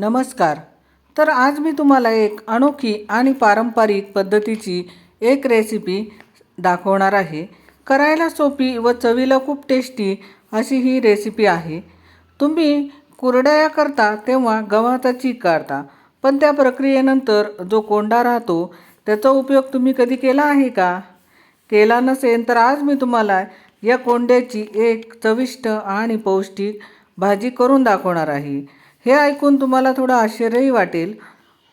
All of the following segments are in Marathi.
नमस्कार. तर आज मी तुम्हाला एक अनोखी आणि पारंपरिक पद्धतीची एक रेसिपी दाखवणार आहे. करायला सोपी व चवीला खूप टेस्टी अशी ही रेसिपी आहे. तुम्ही कुरडया करता तेव्हा गव्हाचा चीक काढता पण त्या प्रक्रियेनंतर जो कोंडा राहतो त्याचा उपयोग तुम्ही कधी केला आहे का? केला नसेल तर आज मी तुम्हाला या कोंड्याची एक चविष्ट आणि पौष्टिक भाजी करून दाखवणार आहे. हे ऐकून तुम्हाला थोडं आश्चर्यही वाटेल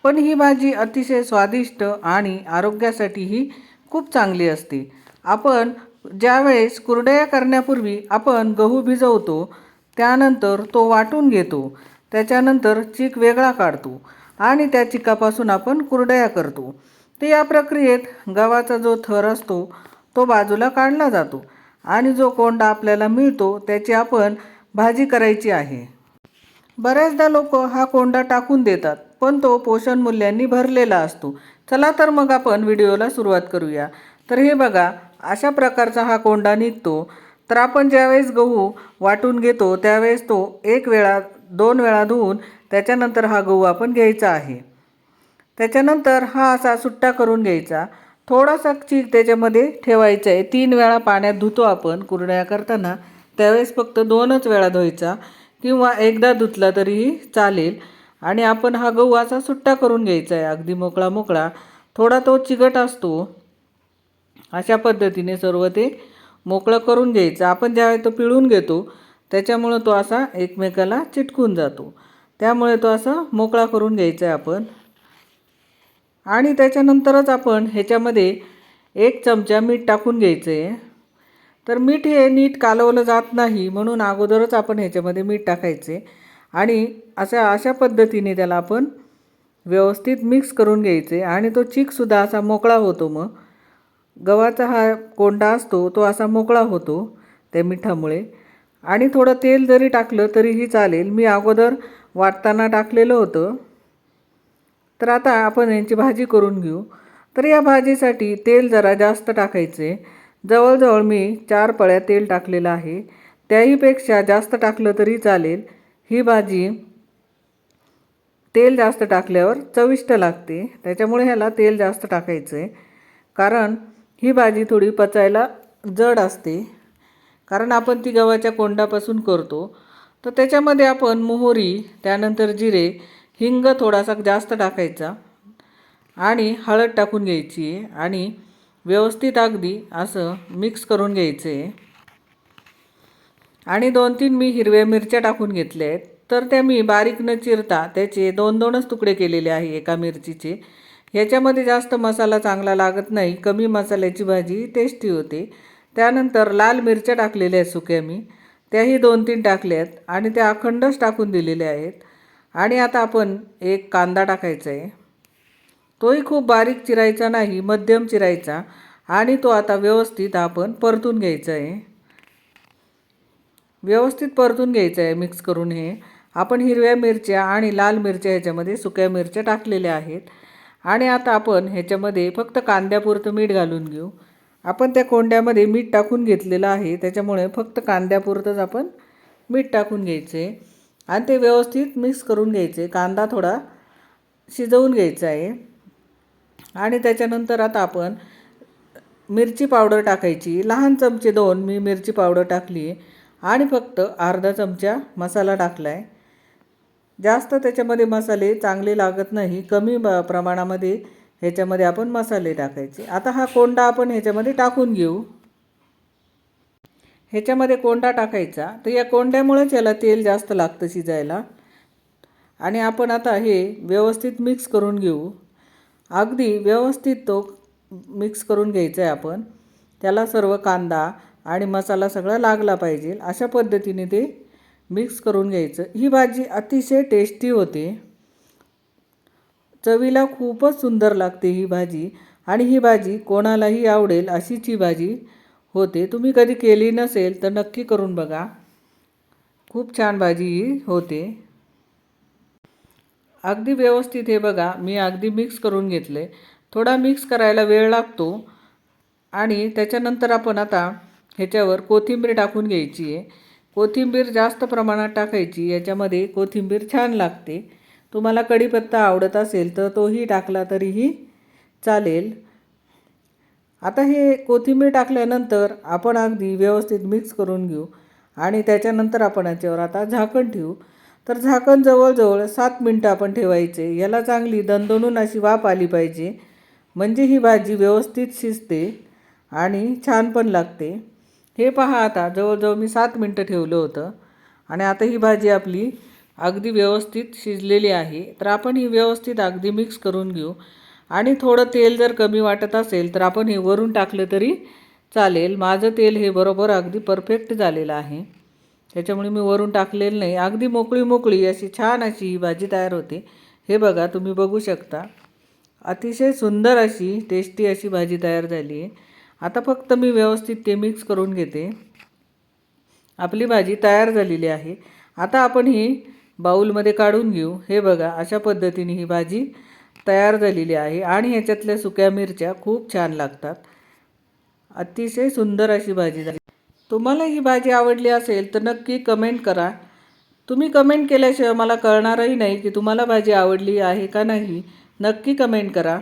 पण ही भाजी अतिशय स्वादिष्ट आणि आरोग्यासाठीही खूप चांगली असते. आपण ज्यावेळेस कुरडया करण्यापूर्वी आपण गहू भिजवतो त्यानंतर तो वाटून घेतो त्याच्यानंतर चीक वेगळा काढतो आणि त्या चिकापासून आपण कुरडया करतो. तर या प्रक्रियेत गव्हाचा जो थर असतो तो बाजूला काढला जातो आणि जो कोंडा आपल्याला मिळतो त्याची आपण भाजी करायची आहे. बऱ्याचदा लोक हा कोंडा टाकून देतात पण तो पोषण मूल्यांनी भरलेला असतो. चला तर मग आपण व्हिडिओला सुरुवात करूया. तर हे बघा अशा प्रकारचा हा कोंडा निघतो. तर आपण ज्यावेळेस गहू वाटून घेतो त्यावेळेस तो एक वेळा दोन वेळा धुवून त्याच्यानंतर हा गहू आपण घ्यायचा आहे. त्याच्यानंतर हा असा सुट्टा करून घ्यायचा. थोडासा चीक त्याच्यामध्ये ठेवायचा आहे. तीन वेळा पाण्यात धुतो आपण कुरड्या करताना. त्यावेळेस फक्त दोनच वेळा धुवायचा. किंवा एकदा धुतला तरीही चालेल. आणि आपण हा गहू असा सुट्टा करून घ्यायचा आहे. अगदी मोकळा मोकळा. थोडा तो चिकट असतो. अशा पद्धतीने सर्व ते मोकळं करून घ्यायचं. आपण ज्यावेळी तो पिळून घेतो त्याच्यामुळं तो असा एकमेकाला चिटकून जातो. त्यामुळे तो असा मोकळा करून घ्यायचा आहे आपण. आणि त्याच्यानंतरच आपण ह्याच्यामध्ये एक चमचा मीठ टाकून घ्यायचं आहे. तर मीठ हे नीट कालवलं जात नाही म्हणून अगोदरच आपण ह्याच्यामध्ये मीठ टाकायचे. आणि अशा अशा पद्धतीने त्याला आपण व्यवस्थित मिक्स करून घ्यायचे. आणि तो चीकसुद्धा असा मोकळा होतो मग. गव्हाचा हा कोंडा असतो तो असा मोकळा होतो त्या मिठामुळे. आणि थोडं तेल जरी टाकलं तरीही चालेल. मी अगोदर वाटताना टाकलेलं होतं. तर आता आपण यांची भाजी करून घेऊ. तर या भाजीसाठी तेल जरा जास्त टाकायचे. जवळजवळ मी चार पळ्या तेल टाकलेलं आहे. त्याहीपेक्षा जास्त टाकलं तरी चालेल. ही भाजी तेल जास्त टाकल्यावर चविष्ट लागते. त्याच्यामुळे ह्याला तेल जास्त टाकायचं आहे कारण ही भाजी थोडी पचायला जड असते. कारण आपण ती गव्हाच्या कोंडापासून करतो. तर त्याच्यामध्ये आपण मोहरी त्यानंतर जिरे हिंग थोडासा जास्त टाकायचा. आणि हळद टाकून घ्यायची आहे. आणि व्यवस्थित अगदी असं मिक्स करून घ्यायचं. आहे आणि दोन तीन मी हिरव्या मिरच्या टाकून घेतल्या आहेत तर त्या मी बारीक न चिरता त्याचे दोन दोनच तुकडे केलेले आहे एका मिरचीचे. ह्याच्यामध्ये जास्त मसाला चांगला लागत नाही कमी मसाल्याची भाजी टेस्टी होते. त्यानंतर लाल मिरच्या टाकलेल्या आहेत सुक्या मी. त्याही दोन तीन टाकल्या आहेत आणि त्या अखंडच टाकून दिलेल्या आहेत. आणि आता आपण एक कांदा टाकायचा आहे. तोही खूप बारीक चिरायचा नाही मध्यम चिरायचा आणि तो आता व्यवस्थित आपण परतून घ्यायचा आहे व्यवस्थित परतून घ्यायचं आहे मिक्स करून हे. आपण हिरव्या मिरच्या आणि लाल मिरच्या ह्याच्यामध्ये सुक्या मिरच्या टाकलेल्या आहेत. आणि आता आपण ह्याच्यामध्ये फक्त कांद्यापुरतं मीठ घालून घेऊ. आपण त्या कोंड्यामध्ये मीठ टाकून घेतलेलं आहे त्याच्यामुळे फक्त कांद्यापुरतंच आपण मीठ टाकून घ्यायचे आणि ते व्यवस्थित मिक्स करून घ्यायचे कांदा थोडा शिजवून घ्यायचा आहे आणि त्याच्यानंतर आता आपण मिरची पावडर टाकायची. लहान चमचे दोन मी मिरची पावडर टाकली आणि फक्त अर्धा चमचा मसाला टाकला आहे जास्त त्याच्यामध्ये मसाले चांगले लागत नाही. कमी प्रमाणामध्ये ह्याच्यामध्ये आपण मसाले टाकायचे. आता हा कोंडा आपण ह्याच्यामध्ये टाकून घेऊ. ह्याच्यामध्ये कोंडा टाकायचा. तर या कोंड्यामुळेच याला तेल जास्त लागतं शिजायला. आणि आपण आता हे व्यवस्थित मिक्स करून घेऊ. अगदी व्यवस्थित तो मिक्स करून घ्यायचा आहे आपण. त्याला सर्व कांदा आणि मसाला सगळा लागला पाहिजे. अशा पद्धतीने ते मिक्स करून घ्यायचं. ही भाजी अतिशय टेस्टी होते. चवीला खूपच सुंदर लागते ही भाजी आणि ही भाजी कोणालाही आवडेल अशीच ही भाजी होते. तुम्ही कधी केली नसेल तर नक्की करून बघा. खूप छान भाजी ही होते. अगदी व्यवस्थित हे बघा मी अगदी मिक्स करून घेतले. थोडा मिक्स करायला वेळ लागतो आणि त्याच्यानंतर आपण आता ह्याच्यावर कोथिंबीर टाकून घ्यायची आहे. कोथिंबीर जास्त प्रमाणात टाकायची याच्यामध्ये कोथिंबीर छान लागते. तुम्हाला कढीपत्ता आवडत असेल तर तोही टाकला तरीही चालेल. आता हे कोथिंबीर टाकल्यानंतर आपण अगदी व्यवस्थित मिक्स करून घेऊ आणि त्याच्यानंतर आपण याच्यावर आता झाकण ठेवू. तर झाकण जवळजवळ सात मिनटं आपण ठेवायचे. याला चांगली दणदणून अशी वाफ आली पाहिजे. म्हणजे ही भाजी व्यवस्थित शिजते आणि छान पण लागते. हे पहा आता जवळजवळ मी सात मिनटं ठेवलं होतं. आणि आता ही भाजी आपली अगदी व्यवस्थित शिजलेली आहे. तर आपण ही व्यवस्थित अगदी मिक्स करून घेऊ. आणि थोडं तेल जर कमी वाटत असेल तर आपण हे वरून टाकलं तरी चालेल. माझं तेल हे बरोबर अगदी परफेक्ट झालेलं आहे. त्याच्यामुळे मी वरून टाकलेलं नाही. अगदी मोकळी मोकळी अशी छान अशी ही भाजी तयार होते. हे बघा तुम्ही बघू शकता. अतिशय सुंदर अशी टेस्टी अशी भाजी तयार झाली आहे. आता फक्त मी व्यवस्थित ते मिक्स करून घेते. आपली भाजी तयार झालेली आहे. आता आपण ही बाऊलमध्ये काढून घेऊ. हे बघा अशा पद्धतीने ही भाजी तयार झालेली आहे आणि ह्याच्यातल्या सुक्या मिरच्या खूप छान लागतात. अतिशय सुंदर अशी भाजी झाली. तुम्हाला ही भाजी आवडली असेल तर नक्की कमेंट करा. तुम्ही कमेंट केल्याशिवाय मला कळणारही नाही की तुम्हाला भाजी आवडली आहे का नाही. नक्की कमेंट करा.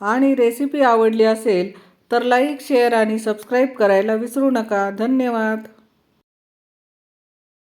आणि रेसिपी आवडली असेल तर लाईक शेअर आणि सबस्क्राईब करायला विसरू नका. धन्यवाद.